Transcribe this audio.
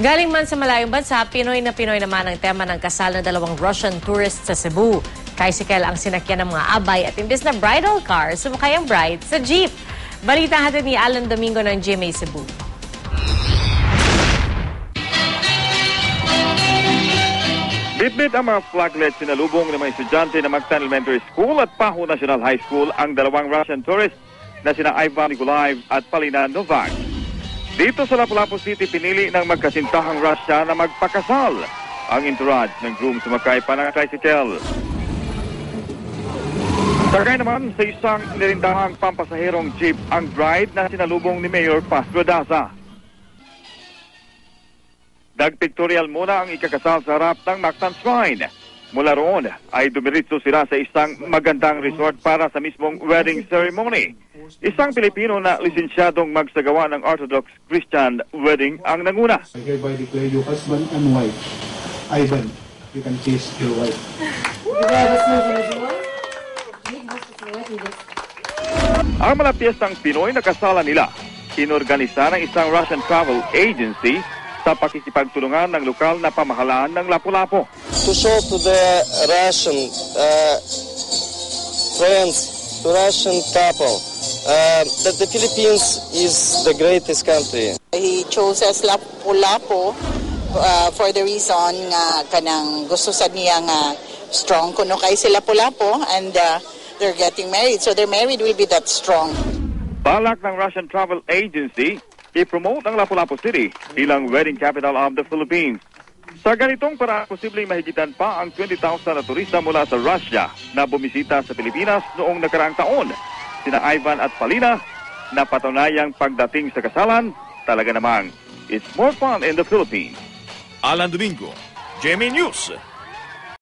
Galing man sa malayong bansa, Pinoy na Pinoy naman ang tema ng kasal ng dalawang Russian tourists sa Cebu. Tricycle ang sinakyan ng mga abay at imbes na bridal car, sumakay ang bride sa jeep. Balita hatid ni Alan Domingo ng GMA Cebu. Bitbit ang mga flaglet sinalubong ng mga estudyante ng Mactan Elementary School at Paho National High School ang dalawang Russian tourists na sina Ivan Nikolaev at Palina Novak. Dito sa Lapu-Lapu City, pinili ng magkasintahang Russia na magpakasal. Ang entourage ng groom sumakay pa ng tricycle. Sakay naman sa isang nirindahang pampasaherong jeep ang bride na sinalubong ni Mayor Pastro Daza. Nagpictorial muna ang ikakasal sa harap ng Mactan Shrine. Mula roon ay dumiritso sila sa isang magandang resort para sa mismong wedding ceremony. Isang Pilipino na lisensyadong magsagawa ng Orthodox Christian wedding ang nanguna. I hereby declare you husband and wife. Ivan, you can kiss your wife. Ang mga piyestang Pinoy na kasalan nila, inorganisa ng isang Russian travel agency sa pakikipagtulungan ng lokal na pamahalaan ng Lapu-Lapu. To show to the Russian uh, friends, to Russian couple, uh, that the Philippines is the greatest country. He chose us Lapu-Lapu uh, for the reason nga kanang gusto sa niya nga strong kuno kay sila Lapu-Lapu and uh, they're getting married. So their married will be that strong. Balak ng Russian Travel Agency, i-promote ang Lapu-Lapu City bilang wedding capital of the Philippines. Sa ganitong para posibleng mahigitan pa ang 20,000 na turista mula sa Russia na bumisita sa Pilipinas noong nakaraang taon. Sina Ivan at Palina na patunayang pagdating sa kasalan, talaga namang it's more fun in the Philippines. Alan Domingo, GMA News,